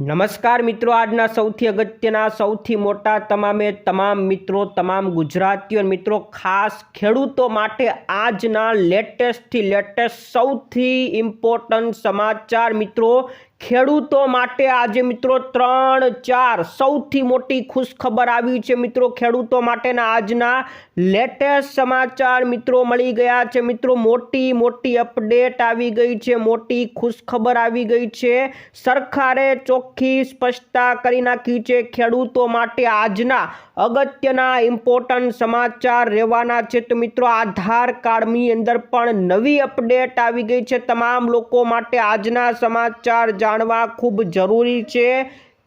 નમસ્કાર મિત્રો, આજના સૌથી અગત્યના, સૌથી મોટા તમામે તમામ મિત્રો, તમામ ગુજરાતીઓ મિત્રો, ખાસ ખેડૂતો માટે આજના લેટેસ્ટથી લેટેસ્ટ સૌથી ઇમ્પોર્ટન્ટ સમાચાર મિત્રો ખેડૂતો માટે આજે મિત્રો ત્રણ ચાર સૌથી મોટી ખુશખબર આવી છે મિત્રો. ખેડૂતો માટેના આજના લેટેસ્ટ સમાચાર મિત્રો મળી ગયા છે. મિત્રો મોટી મોટી અપડેટ આવી ગઈ છે. મોટી ખુશખબર આવી ગઈ છે. સરકારે ચોખ્ખી સ્પષ્ટતા કરી નાખી છે. ખેડૂતો માટે આજના અગત્યના ઇમ્પોર્ટન્ટ સમાચાર રહેવાના છે. તો મિત્રો આધાર કાર્ડની અંદર પણ નવી અપડેટ આવી ગઈ છે. તમામ લોકો માટે આજના સમાચાર જાણવા ખૂબ જરૂરી છે.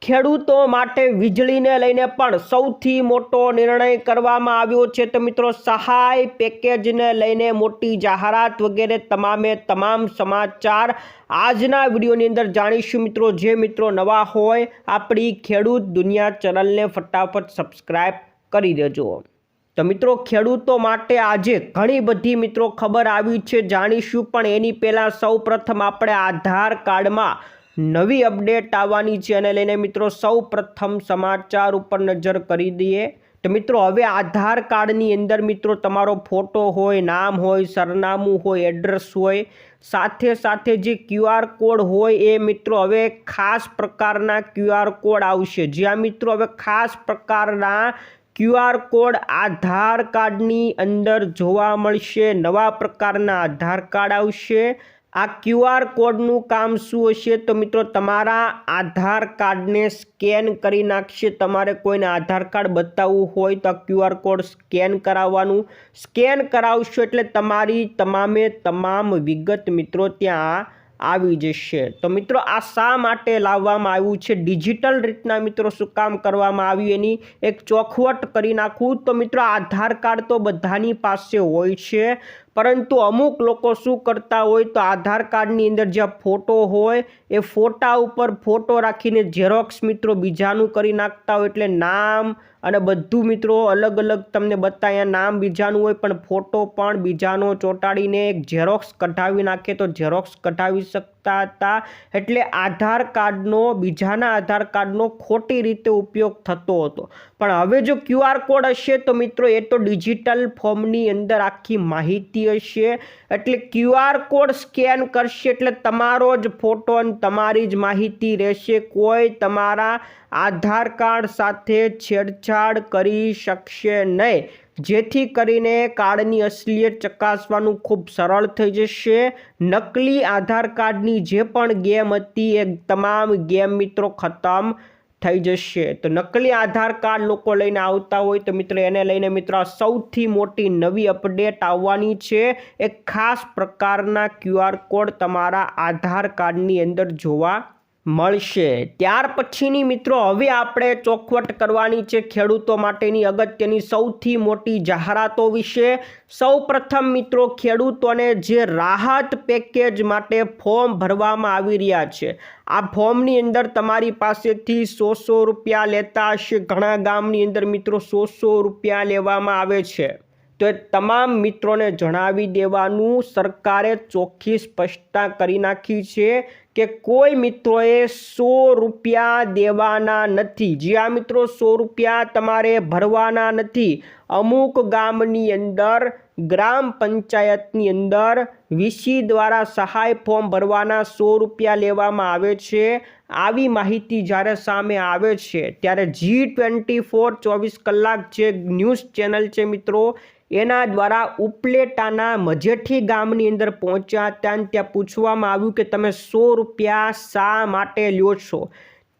ખેડૂતો માટે વીજળીને લઈને પણ સૌથી મોટો નિર્ણય કરવામાં આવ્યો છે તો મિત્રો સહાય પેકેજને લઈને મોટી જાહેરાત વગેરે તમામે તમામ સમાચાર આજના વિડીયોની અંદર જાણીશું મિત્રો. જે મિત્રો નવા હોય આપણી ખેડૂત દુનિયા ચેનલને ફટાફટ સબસ્ક્રાઈબ કરી દેજો. તો મિત્રો ખેડૂતો માટે આજે ઘણી બધી મિત્રો ખબર આવી છે. જાણીશું પણ એની પહેલાં સૌપ્રથમ આપણે આધાર કાર્ડમાં નવી અપડેટ આવવાની છે અને લઈને મિત્રો સૌ પ્રથમ સમાચાર ઉપર નજર કરી દઈએ તો મિત્રો, હવે આધાર કાર્ડની અંદર મિત્રો તમારો ફોટો હોય, નામ હોય, સરનામું હોય, એડ્રેસ હોય, સાથે સાથે જે ક્યુઆર કોડ હોય એ મિત્રો હવે ખાસ પ્રકારના ક્યુઆર કોડ આવશે. જ્યાં મિત્રો હવે ખાસ પ્રકારના ક્યુઆર કોડ આધાર કાર્ડની અંદર જોવા મળશે, નવા પ્રકારના આધાર કાર્ડ આવશે આ ક્યુઆર કોડનું કામ શું હશે? તો મિત્રો, તમારા આધાર કાર્ડને સ્કેન કરી નાખશે. તમારે કોઈને આધાર કાર્ડ બતાવવું હોય તો ક્યુઆર કોડ સ્કેન કરાવવાનું. સ્કેન કરાવશો એટલે તમારી તમામે તમામ વિગત મિત્રો ત્યાં આવી જશે. તો મિત્રો, આ શા માટે લાવવામાં આવ્યું છે? ડિજિટલ રીતના મિત્રો શું કામ કરવામાં આવ્યું? એની એક ચોખવટ કરી નાખું. તો મિત્રો, આધાર કાર્ડ તો બધાની પાસે હોય છે. પરંતુ અમુક લોકો શું કરતા હોય તો આધાર કાર્ડની અંદર જ્યાં ફોટો હોય, એ ફોટા ઉપર ફોટો રાખીને ઝેરોક્સ મિત્રો બીજાનું કરી નાખતા હોય એટલે નામ અને બધું મિત્રો અલગ અલગ તમને બતાવ્યા નામ બીજાનું હોય પણ ફોટો પણ બીજાનો ચોંટાડીને એક ઝેરોક્સ કઢાવી નાખે તો ઝેરોક્સ કઢાવી શકતા હતા. એટલે આધાર કાર્ડનો, બીજાના આધાર કાર્ડનો ખોટી રીતે ઉપયોગ થતો હતો. પણ હવે જો ક્યુઆર કોડ હશે તો મિત્રો એ તો ડિજિટલ ફોર્મની અંદર આખી માહિતી હશે. એટલે ક્યુઆર કોડ સ્કેન કરશે એટલે તમારો જ ફોટો અને તમારી જ માહિતી રહેશે. કોઈ તમારા આધાર કાર્ડ સાથે છેડછાડ કરી શકશે નહીં. જેથી કરીને કાર્ડની અસલિયત ચકાસવાનું ખૂબ સરળ થઈ જશે. નકલી આધાર કાર્ડની જે પણ ગેમ હતી એ તમામ ગેમ મિત્રો ખતમ થઈ જશે. તો નકલી આધાર કાર્ડ લોકો લઈને આવતા હોય તો મિત્રો એને લઈને મિત્રો સૌથી મોટી નવી અપડેટ આવવાની છે. એક ખાસ પ્રકારના ક્યુઆર કોડ તમારા આધાર કાર્ડની અંદર જોવા મળશે. ત્યાર પછીની મિત્રો, હવે આપણે ચોખવટ કરવાની છે ખેડૂતો માટેની અગત્યની સૌથી મોટી જાહેરાતો વિશે. સૌ પ્રથમ મિત્રો, ખેડૂતોને જે રાહત પેકેજ માટે ફોર્મ ભરવામાં આવી રહ્યા છે, આ ફોર્મની અંદર તમારી પાસેથી સો સો રૂપિયા લેતા હશે. ઘણા ગામની અંદર મિત્રો સો સો રૂપિયા લેવામાં આવે છે. તો એ તમામ મિત્રોને જણાવી દેવાનું, સરકારે ચોખ્ખી સ્પષ્ટતા કરી નાખી છે. કે કોઈ મિત્રોએ સો રૂપિયા દેવાના નથી. જ્યાં મિત્રો, સો રૂપિયા તમારે ભરવાના નથી. અમુક ગામની અંદર, ગ્રામ પંચાયતની અંદર વીસી દ્વારા સહાય ફોર્મ ભરવાના સો રૂપિયા લેવામાં આવે છે. આવી માહિતી જ્યારે સામે આવે છે, ત્યારે જી ટ્વેન્ટી ફોર ચોવીસ કલાક જે ન્યૂઝ ચેનલ છે મિત્રો એના દ્વારા ઉપલેટાના મજેઠી ગામની અંદર પહોંચ્યા ત્યાં ત્યાં પૂછવામાં આવ્યું કે તમે સો રૂપિયા શા માટે લ્યો છો?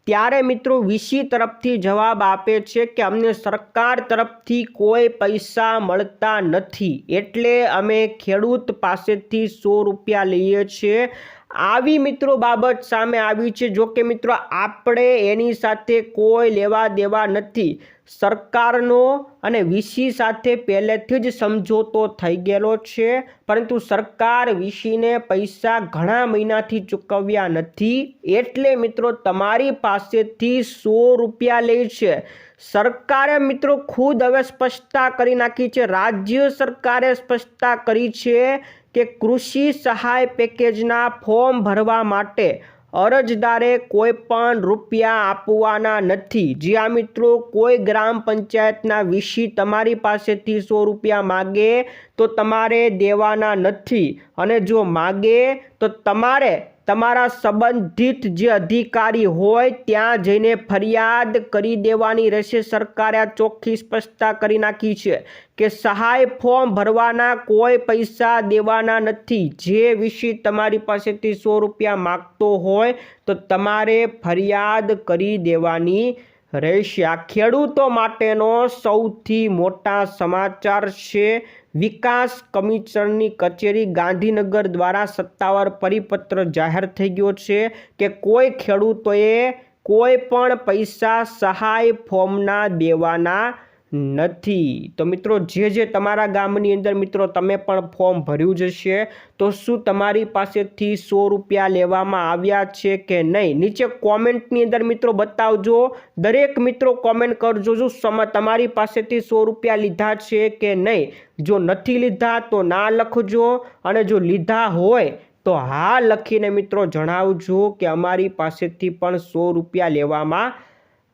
ત્યારે મિત્રો વીસી તરફથી જવાબ આપે છે કે અમને સરકાર તરફથી કોઈ પૈસા મળતા નથી. એટલે અમે ખેડૂત પાસેથી સો રૂપિયા લઈએ છીએ. આવી મિત્રો બાબત સામે આવી છે. જો કે મિત્રો, આપણે એની સાથે કોઈ લેવા દેવા નથી. સરકારનો અને વીસી સાથે પહેલેથી જ સમજોતો થઈ ગયેલો છે. પરંતુ સરકાર વીસીને પૈસા ઘણા મહિનાથી ચૂકવ્યા નથી. એટલે મિત્રો, તમારી પાસેથી સો રૂપિયા લે છે. સરકારે મિત્રો ખુદ હવે સ્પષ્ટતા કરી નાખી છે. રાજ્ય સરકારે સ્પષ્ટતા કરી છે કે કૃષિ સહાય પેકેજના ફોર્મ ભરવા માટે અરજદારે કોઈ પણ રૂપિયા આપવાના નથી. જ્યાં મિત્રો, કોઈ ગ્રામ પંચાયતના વિશી તમારી પાસેથી સો રૂપિયા માગે તો તમારે દેવાના નથી અને જો માગે તો તમારે તમારા સંબંધિત જે અધિકારી હોય ત્યાં જઈને ફરિયાદ કરી દેવાની રહેશે. સરકારે આ ચોખ્ખી સ્પષ્ટતા કરી નાખી છે કે સહાય ફોર્મ ભરવાના કોઈ પૈસા દેવાના નથી. જે વિશે તમારી પાસેથી સો રૂપિયા માગતો હોય તો તમારે ફરિયાદ કરી દેવાની રહેશે ખેડૂતો માટેનો સૌથી મોટા સમાચાર છે. વિકાસ કમિશનની કચેરી ગાંધીનગર દ્વારા સત્તાવાર પરિપત્ર જાહેર થઈ ગયો છે કે કોઈ ખેડૂતોએ કોઈ પણ પૈસા સહાય ફોર્મના દેવાના નથી. તો મિત્રો, જે જે તમારા ગામની અંદર મિત્રો, તમે પણ ફોર્મ ભર્યું જ છે તો શું તમારી પાસેથી સો રૂપિયા લેવામાં આવ્યા છે કે નહીં? નીચે કોમેન્ટની અંદર મિત્રો બતાવજો. દરેક મિત્રો કોમેન્ટ કરજો જો તમારી પાસેથી સો રૂપિયા લીધા છે કે નહીં? જો નથી લીધા તો ના લખજો. અને જો લીધા હોય તો હા લખીને મિત્રો જણાવજો કે અમારી પાસેથી પણ સો રૂપિયા લેવામાં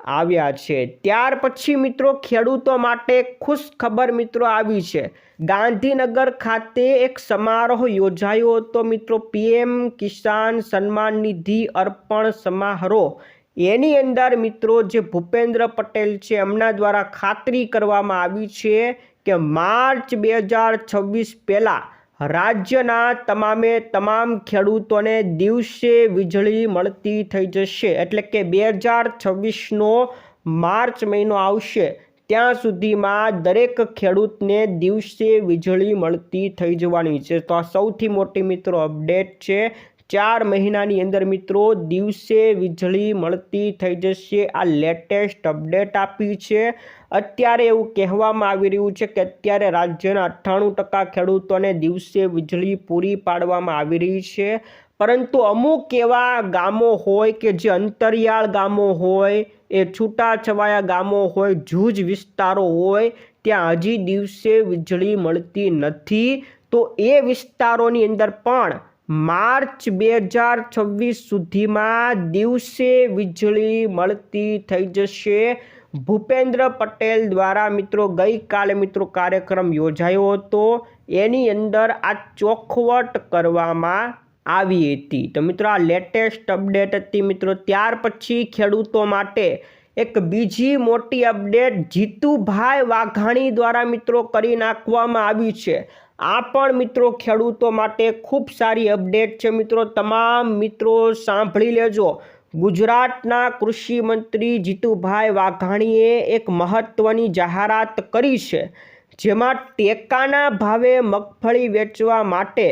આવ્યા છે. ત્યાર પછી મિત્રો ખેડૂતો માટે ખુશ ખબર મિત્રો આવી છે. ગાંધીનગર ખાતે એક સમારોહ યોજાયો હતો મિત્રો. પીએમ કિસાન સન્માન નિધિ અર્પણ સમારોહ. એની અંદર મિત્રો જે ભૂપેન્દ્ર પટેલ છે, એમના દ્વારા ખાતરી કરવામાં આવી છે કે માર્ચ બે હજાર છવ્વીસ પહેલાં રાજ્યના તમામે તમામ ખેડૂતોને દિવસે વીજળી મળતી થઈ જશે. એટલે કે બે હજાર છવ્વીસનો માર્ચ મહિનો આવશે, ત્યાં સુધીમાં દરેક ખેડૂતને દિવસે વીજળી મળતી થઈ જવાની છે. તો આ સૌથી મોટી મિત્રો અપડેટ છે ચાર મહિનાની અંદર મિત્રો દિવસે વીજળી મળતી થઈ જશે. આ લેટેસ્ટ અપડેટ આપી છે. અત્યારે એવું કહેવામાં આવી રહ્યું છે કે અત્યારે રાજ્યના અઠ્ઠાણું ટકા ખેડૂતોને દિવસે વીજળી પૂરી પાડવામાં આવી રહી છે. પરંતુ અમુક એવા ગામો હોય કે જે અંતરિયાળ ગામો હોય, એ છૂટાછવાયા ગામો હોય, જૂજ વિસ્તારો હોય, ત્યાં હજી દિવસે વીજળી મળતી નથી. તો એ વિસ્તારોની અંદર પણ માર્ચ બે હજાર છવ્વીસ સુધીમાં દિવસે વીજળી મળતી થઈ જશે. ભૂપેન્દ્ર પટેલ દ્વારા મિત્રો ગઈકાલે મિત્રો કાર્યક્રમ યોજાયો હતો. એની અંદર આ ચોખવટ કરવામાં આવી હતી. તો મિત્રો આ લેટેસ્ટ અપડેટ હતી મિત્રો. ત્યાર પછી ખેડૂતો માટે એક બીજી મોટી અપડેટ જીતુભાઈ વાઘાણી દ્વારા મિત્રો કરી નાખવામાં આવી છે. આ પણ મિત્રો ખેડૂતો માટે ખૂબ સારી અપડેટ છે મિત્રો. તમામ મિત્રો સાંભળી લેજો. ગુજરાતના કૃષિ મંત્રી જીતુભાઈ વાઘાણીએ એક મહત્ત્વની જાહેરાત કરી છે, જેમાં ટેકાના ભાવે મગફળી વેચવા માટે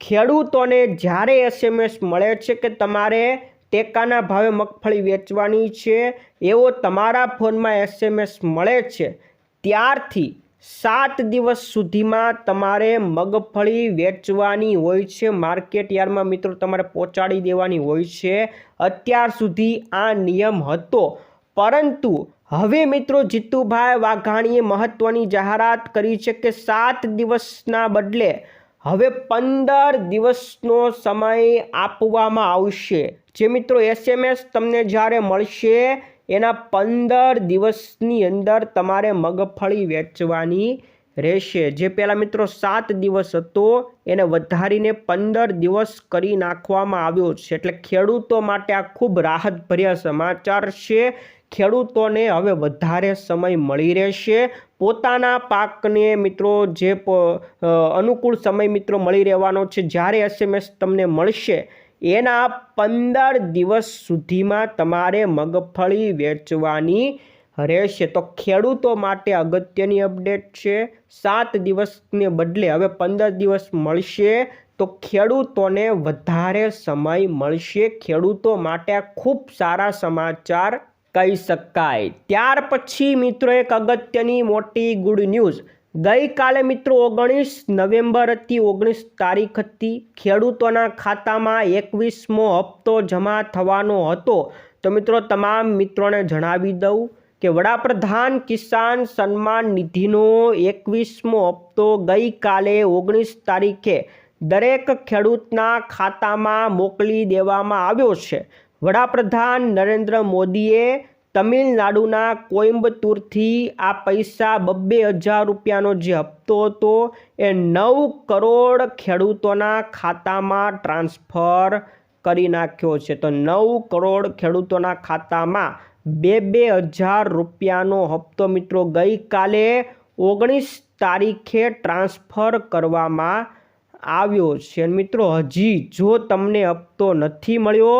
ખેડૂતોને જ્યારે એસએમએસ મળે છે કે તમારે ટેકાના ભાવે મગફળી વેચવાની છે, એવો તમારા ફોનમાં એસએમએસ મળે છે. ત્યારથી સાત દિવસ સુધીમાં તમારે મગફળી વેચવાની હોય છે, માર્કેટ યાર્ડમાં મિત્રો તમારે પહોંચાડી દેવાની હોય છે. અત્યાર સુધી આ નિયમ હતો. પરંતુ હવે મિત્રો જીતુભાઈ વાઘાણીએ મહત્ત્વની જાહેરાત કરી છે કે સાત દિવસના બદલે હવે પંદર દિવસનો સમય આપવામાં આવશે. જે મિત્રો એસએમએસ તમને જ્યારે મળશે એના પંદર દિવસની અંદર તમારે મગફળી વેચવાની રહેશે. જે પહેલાં મિત્રો સાત દિવસ હતો, એને વધારીને પંદર દિવસ કરી નાખવામાં આવ્યો છે. એટલે ખેડૂતો માટે આ ખૂબ રાહતભર્યા સમાચાર છે. ખેડૂતોને હવે વધારે સમય મળી રહેશે. પોતાના પાકને મિત્રો જે અનુકૂળ સમય મિત્રો મળી રહેવાનો છે. જ્યારે એસએમએસ તમને મળશે એના પંદર દિવસ સુધીમાં તમારે મગફળી વેચવાની રહેશે. તો ખેડૂતો માટે અગત્યની અપડેટ છે, સાત દિવસને બદલે હવે પંદર દિવસ મળશે તો ખેડૂતોને વધારે સમય મળશે. ખેડૂતો માટે ખૂબ સારા સમાચાર કહી શકાય. ત્યાર પછી મિત્રો એક અગત્યની મોટી ગુડ ન્યૂઝ ગઈકાલે મિત્રો ઓગણીસ નવેમ્બર હતી ઓગણીસ તારીખ હતી ખેડૂતોના ખાતામાં એકવીસમો હપ્તો જમા થવાનો હતો. તો મિત્રો તમામ મિત્રોને જણાવી દઉં કે વડાપ્રધાન કિસાન સન્માન નિધિનો એકવીસમો હપ્તો ગઈકાલે ઓગણીસ તારીખે દરેક ખેડૂતના ખાતામાં મોકલી દેવામાં આવ્યો છે. વડાપ્રધાન નરેન્દ્ર મોદીએ તમિલનાડુના કોઇમ્બતુરથી આ પૈસા બબ્બે હજાર રૂપિયાનો જે હપ્તો હતો એ નવ કરોડ ખેડૂતોના ખાતામાં ટ્રાન્સફર કરી નાખ્યો છે. તો નવ કરોડ ખેડૂતોના ખાતામાં બે બે હજાર રૂપિયાનો હપ્તો મિત્રો ગઈકાલે ઓગણીસ તારીખે ટ્રાન્સફર કરવામાં આવ્યો છે. મિત્રો હજી જો તમને હપ્તો નથી મળ્યો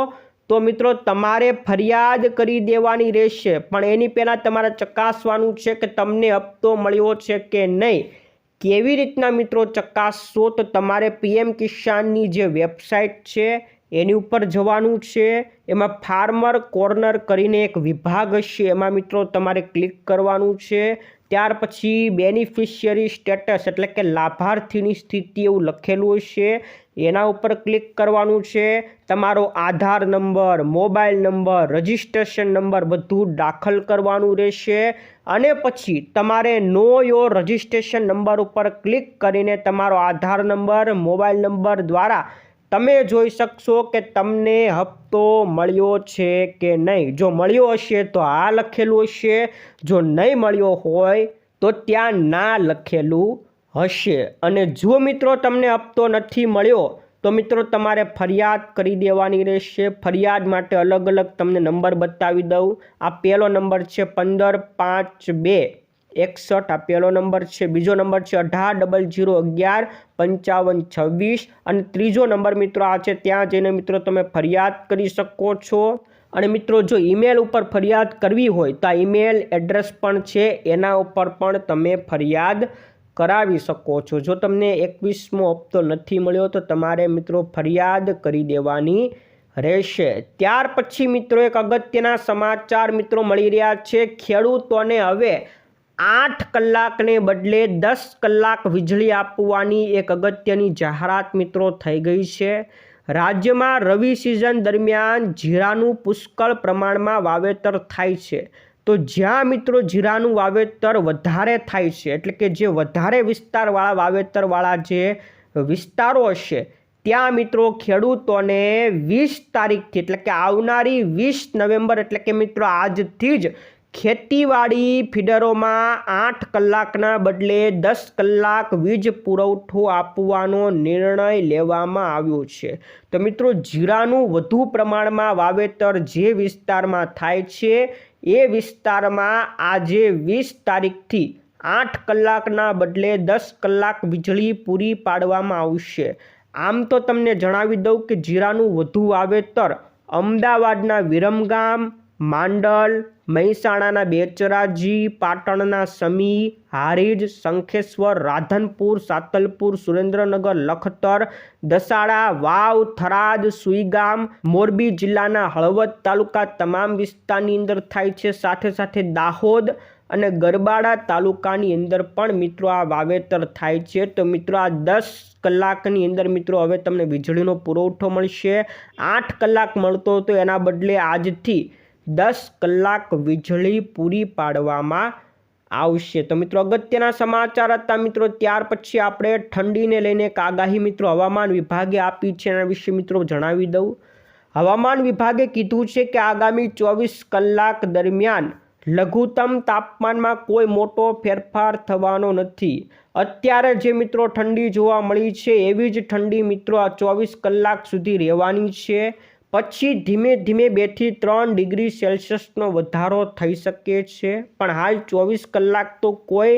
તો મિત્રો, તમારે ફરિયાદ કરી દેવાની રહેશે, પણ એની પહેલાં તમારે ચકાસવાનું છે કે તમને હપ્તો મળ્યો છે કે નહીં. કેવી રીતના મિત્રો ચકાસશો? તો તમારે પીએમ કિસાનની જે વેબસાઇટ છે, એની ઉપર જવાનું છે. એમાં ફાર્મર કોર્નર કરીને એક વિભાગ હશે, એમાં મિત્રો તમારે ક્લિક કરવાનું છે. ત્યાર પછી બેનિફિશિયરી સ્ટેટસ એટલે કે લાભાર્થીની સ્થિતિ એવું લખેલું હશે એના ઉપર ક્લિક કરવાનું છે. તમારો Aadhaar number mobile number registration number બધું દાખલ કરવાનું રહેશે. અને પછી તમારે નો યોર રજિસ્ટ્રેશન નંબર ઉપર ક્લિક કરીને તમારો આધાર નંબર મોબાઈલ નંબર દ્વારા તમે જોઈ શકશો કે તમને હપ્તો મળ્યો છે કે નહીં. જો મળ્યો હશે તો આ લખેલું હશે. જો નહીં મળ્યો હોય તો ત્યાં ના લખેલું હશે. અને જો મિત્રો, તમને હપ્તો નથી મળ્યો તો મિત્રો, તમારે ફરિયાદ કરી દેવાની રહેશે. ફરિયાદ માટે અલગ અલગ તમને નંબર બતાવી દઉં. આ પહેલો નંબર છે પંદર પાંચ બે. એકસઠ આ પહેલો નંબર છે, બીજો નંબર છે, અઢાર ડબલ જીરો અગિયાર પંચાવન છવ્વીસ અને ત્રીજો નંબર મિત્રો આ છે, ત્યાં જઈને મિત્રો તમે ફરિયાદ કરી શકો છો. અને મિત્રો, જો ઈમેલ ઉપર ફરિયાદ કરવી હોય તો આ ઈમેલ એડ્રેસ પણ છે, એના ઉપર પણ તમે ફરિયાદ કરાવી શકો છો. જો તમને એકવીસમો હપ્તો નથી મળ્યો તો તમારે મિત્રો ફરિયાદ કરી દેવાની રહેશે. ત્યાર પછી મિત્રો એક અગત્યના સમાચાર મિત્રો મળી રહ્યા છે, ખેડૂતોને હવે આઠ કલાકને બદલે દસ કલાક વીજળી આપવાની એક અગત્યની જાહેરાત મિત્રો થઈ ગઈ છે. રાજ્યમાં રવિ સિઝન દરમિયાન જીરાનું પુષ્કળ પ્રમાણમાં વાવેતર થાય છે. તો જ્યાં મિત્રો જીરાનું વાવેતર વધારે થાય છે, એટલે કે જે વધારે વિસ્તારવાળા વાવેતરવાળા જે વિસ્તારો હશે, ત્યાં મિત્રો ખેડૂતોને વીસ તારીખથી, એટલે કે આવનારી વીસ નવેમ્બર, એટલે કે મિત્રો આજથી જ ખેતીવાડી ફીડરોમાં આઠ કલાકના બદલે દસ કલાક વીજ પુરવઠો આપવાનો નિર્ણય લેવામાં આવ્યો છે. તો મિત્રો, જીરાનું વધુ પ્રમાણમાં વાવેતર જે વિસ્તારમાં થાય છે, એ વિસ્તારમાં આજે વીસ તારીખથી આઠ કલાકના બદલે દસ કલાક વીજળી પૂરી પાડવામાં આવશે. આમ તો તમને જણાવી દઉં કે જીરાનું વધુ વાવેતર અમદાવાદના વિરમગામ માંડલ, મહેસાણાના બેચરાજી, પાટણના સમી, હારીજ, શંખેશ્વર, રાધનપુર, સાતલપુર, સુરેન્દ્રનગર, લખતર, દસાડા, વાવ, થરાદ, સુઈગામ, મોરબી જિલ્લાના હળવદ તાલુકા તમામ વિસ્તારની અંદર થાય છે. સાથે સાથે દાહોદ અને ગરબાડા તાલુકાની અંદર પણ મિત્રો આ વાવેતર થાય છે. તો મિત્રો આ દસ કલાકની અંદર મિત્રો હવે તમને વીજળીનો પુરવઠો મળશે. આઠ કલાક મળતો હતો એના બદલે આજથી દસ કલાક વીજળી પૂરી પાડવામાં આવશે. તો મિત્રો, અગત્યના સમાચાર હતા મિત્રો, ત્યાર પછી આપણે ઠંડીને લઈને એક આગાહી મિત્રો હવામાન વિભાગે આપી છે એના વિશે મિત્રો જણાવી દઉં. હવામાન વિભાગે કીધું છે કે આગામી ચોવીસ કલાક દરમિયાન લઘુત્તમ તાપમાનમાં કોઈ મોટો ફેરફાર થવાનો નથી. અત્યારે જે મિત્રો ઠંડી જોવા મળી છે, એવી જ ઠંડી મિત્રો આ ચોવીસ કલાક સુધી રહેવાની છે. પછી ધીમે ધીમે બેથી ત્રણ ડિગ્રી સેલ્સિયસનો વધારો થઈ શકે છે. પણ હાલ ચોવીસ કલાક તો કોઈ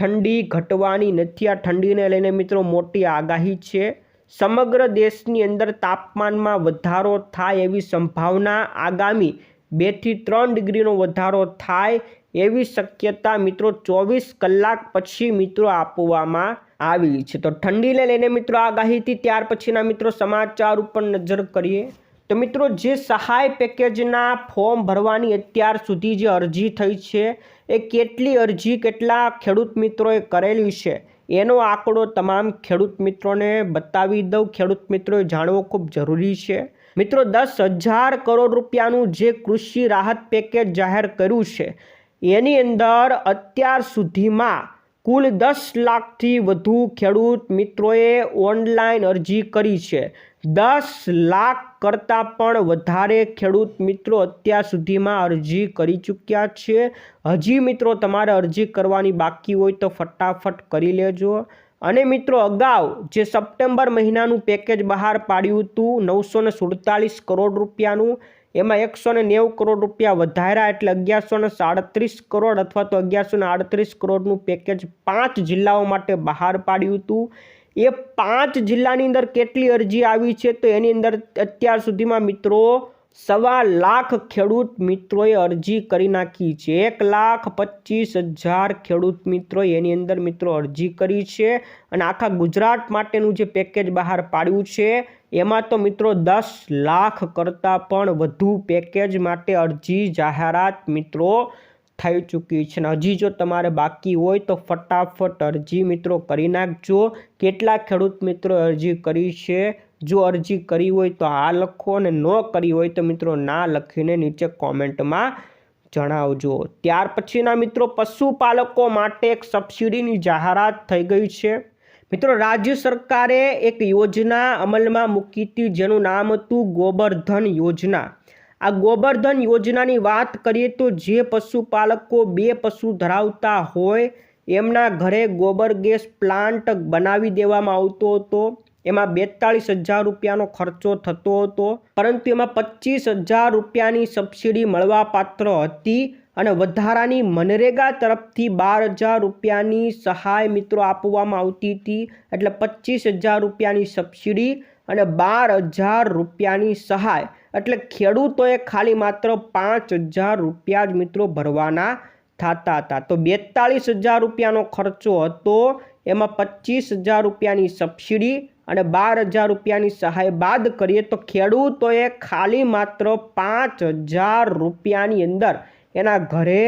ઠંડી ઘટવાની નથી. આ ઠંડીને લઈને મિત્રો મોટી આગાહી છે. સમગ્ર દેશની અંદર તાપમાનમાં વધારો થાય એવી સંભાવના આગામી બેથી ત્રણ ડિગ્રીનો વધારો થાય એવી શક્યતા મિત્રો ચોવીસ કલાક પછી મિત્રો આપવામાં આવી છે. તો ઠંડીને લઈને મિત્રો આગાહીથી ત્યાર પછીના મિત્રો સમાચાર ઉપર નજર કરીએ. તો મિત્રો, જે સહાય પેકેજના ફોર્મ ભરવાની અત્યાર સુધી જે અરજી થઈ છે, એ કેટલી અરજી કેટલા ખેડૂત મિત્રોએ કરેલી છે, એનો આંકડો તમામ ખેડૂત મિત્રોને બતાવી દઉં. ખેડૂત મિત્રોએ જાણવો ખૂબ જરૂરી છે. મિત્રો, દસ હજાર કરોડ રૂપિયાનું જે કૃષિ રાહત પેકેજ જાહેર કર્યું છે, એની અંદર અત્યાર સુધીમાં કુલ દસ લાખથી વધુ ખેડૂત મિત્રોએ ઓનલાઈન અરજી કરી છે. દસ લાખ કરતાં પણ વધારે ખેડૂત મિત્રો અત્યાર સુધીમાં અરજી કરી ચૂક્યા છે. હજી મિત્રો તમારે અરજી કરવાની બાકી હોય તો ફટાફટ કરી લેજો. અને મિત્રો અગાઉ જે સપ્ટેમ્બર મહિનાનું પેકેજ બહાર પાડ્યું હતું નવસો ને સુડતાલીસ કરોડ રૂપિયાનું, એમાં એકસો ને નેવું કરોડ રૂપિયા વધાર્યા એટલે અગિયારસો ને સાડત્રીસ કરોડ અથવા તો અગિયારસો ને આડત્રીસ કરોડનું પેકેજ પાંચ જિલ્લાઓ માટે બહાર પાડ્યું હતું. એ પાંચ જિલ્લાની અંદર કેટલી અરજી આવી છે તો એની અંદર અત્યાર સુધીમાં મિત્રો સવા લાખ ખેડૂત મિત્રોએ અરજી કરી નાખી છે. એક લાખ પચીસ હજાર ખેડૂત મિત્રો એની અંદર મિત્રો અરજી કરી છે અને આખા ગુજરાત માટેનું જે પેકેજ બહાર પાડ્યું છે એમાં તો મિત્રો દસ લાખ કરતાં પણ વધુ પેકેજ માટે અરજી જાહેરાત મિત્રો થઈ ચૂકી છે. અને હજી જો તમારે બાકી હોય તો ફટાફટ અરજી મિત્રો કરી નાખજો. કેટલા ખેડૂત મિત્રો અરજી કરી છે? જો અરજી કરી હોય તો આ લખો અને ન કરી હોય તો મિત્રો ના લખીને નીચે કોમેન્ટમાં જણાવજો. ત્યાર પછીના મિત્રો પશુપાલકો માટે એક સબસિડીની જાહેરાત થઈ ગઈ છે. મિત્રો રાજ્ય સરકારે એક યોજના અમલમાં મૂકી હતી જેનું નામ હતું ગોબરધન યોજના. આ ગોબરધન યોજનાની વાત કરીએ તો જે પશુપાલકો બે પશુ ધરાવતા હોય, એમના ઘરે ગોબર ગેસ પ્લાન્ટ બનાવી દેવામાં આવતો હતો. એમાં બેતાળીસ હજાર રૂપિયાનો ખર્ચો થતો હતો, પરંતુ એમાં પચીસ હજાર રૂપિયાની સબસિડી મળવાપાત્ર હતી અને વધારાની મનરેગા તરફથી બાર હજાર રૂપિયાની સહાય મિત્રો આપવામાં આવતી હતી. એટલે પચીસ હજાર રૂપિયાની સબસિડી અને બાર હજાર રૂપિયાની સહાય. એટલે ખેડૂતોએ ખાલી માત્ર પાંચ હજાર રૂપિયા જ મિત્રો ભરવાના થતા હતા. તો બેતાળીસ હજાર રૂપિયાનો ખર્ચો હતો. એમાં પચીસ હજાર રૂપિયાની સબસિડી અને બાર હજાર રૂપિયાની સહાય બાદ કરીએ તો ખેડૂતોએ ખાલી માત્ર પાંચ હજાર રૂપિયાની અંદર એના ઘરે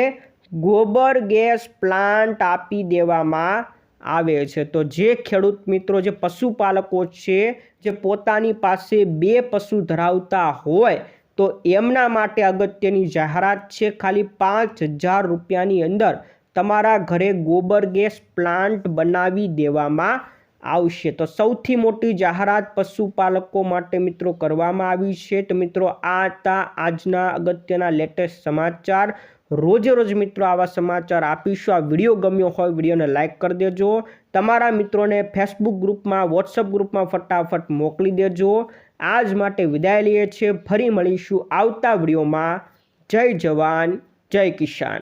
ગોબર ગેસ પ્લાન્ટ આપી દેવામાં આવે છે. તો જે ખેડૂત મિત્રો, જે પશુપાલકો છે, જે પોતાની પાસે બે પશુ ધરાવતા હોય, તો એમના માટે અગત્યની જાહેરાત છે, ખાલી પાંચ હજાર રૂપિયાની અંદર તમારા ઘરે ગોબર ગેસ પ્લાન્ટ બનાવી દેવામાં આવશે. તો સૌથી મોટી જાહેરાત પશુપાલકો માટે મિત્રો કરવામાં આવી છે. તો મિત્રો, આ હતા આજના અગત્યના લેટેસ્ટ સમાચાર. રોજે રોજ મિત્રો આવા સમાચાર આપીશું. આ વીડિયો ગમ્યો હોય વિડીયોને લાઇક કરી દેજો. તમારા મિત્રોને ફેસબુક ગ્રુપમાં વોટ્સઅપ ગ્રુપમાં ફટાફટ મોકલી દેજો. આજ માટે વિદાય લઈએ છીએ. ફરી મળીશું આવતા વિડીયોમાં. જય જવાન, જય કિસાન.